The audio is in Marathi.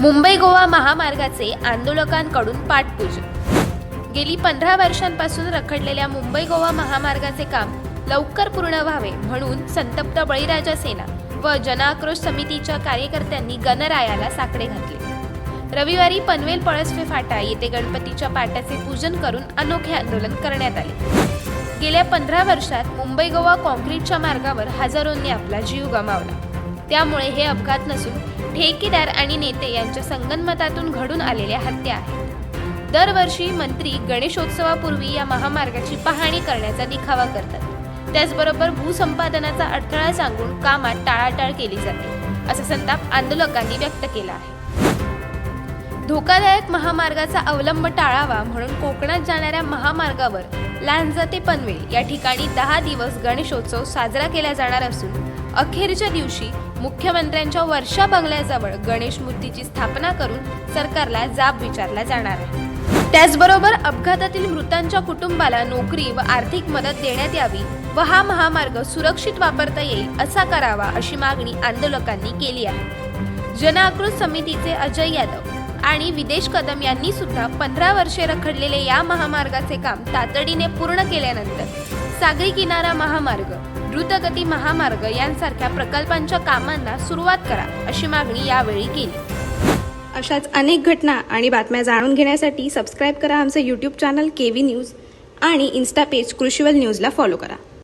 मुंबई गोवा महामार्गाचे आंदोलकांकडून पाठपूजन गेली पंधरा वर्षांपासून रखडलेल्या मुंबई गोवा महामार्गाचे काम लवकर पूर्ण व्हावे म्हणून संतप्त बळीराजा सेना व जनाक्रोश समितीच्या कार्यकर्त्यांनी गणरायाला साकडे घातले. रविवारी पनवेल पळसवे फाटा येथे गणपतीच्या पाट्याचे पूजन करून अनोखे आंदोलन करण्यात आले. गेल्या पंधरा वर्षात मुंबई गोवा कॉन्क्रीटच्या मार्गावर हजारोंनी आपला जीव गमावला. त्यामुळे हे अपघात नसून ठेकेदार आणि नेते यांच्या संगनमतातून घडून आलेल्या हत्या आहेत. दरवर्षी मंत्री गणेशोत्सवापूर्वी या महामार्गाची पाहणी करण्याचा दिखावा करतात. त्याचबरोबर भूसंपादनाचा अडथळा सांगून कामात टाळाटाळ केली जाते असा संताप आंदोलकांनी व्यक्त केला आहे. धोकादायक महामार्गाचा अवलंब टाळावा म्हणून कोकणात जाणाऱ्या महामार्गावर लांजते पनवेल या ठिकाणी दहा दिवस गणेशोत्सव साजरा केला जाणार असून अखेरच्या दिवशी मुख्यमंत्र्यांच्या वर्षा बंगल्याजवळ गणेश मूर्तीची स्थापना करून सरकारला जाब विचारला जाणार आहे. त्याचबरोबर अपघातातील मृतांच्या कुटुंबाला नोकरी व आर्थिक मदत देण्यात यावी व हा महामार्ग सुरक्षित वापरता येईल असा करावा अशी मागणी आंदोलकांनी केली आहे. जनआक्रोश समितीचे अजय यादव आणि विदेश कदम यांनी सुद्धा पंधरा वर्षे रखडलेले या महामार्गाचे काम तातडीने पूर्ण केल्यानंतर सागरी किनारा महामार्ग द्रुतगती महामार्ग यांसारख्या प्रकल्पांच्या कामांना सुरुवात करा अशी मागणी यावेळी केली. अशाच अनेक घटना आणि बातम्या जाणून घेण्यासाठी सबस्क्राईब करा आमचं YouTube channel K V news आणि इन्स्टा पेज कृषीवल न्यूजला फॉलो करा.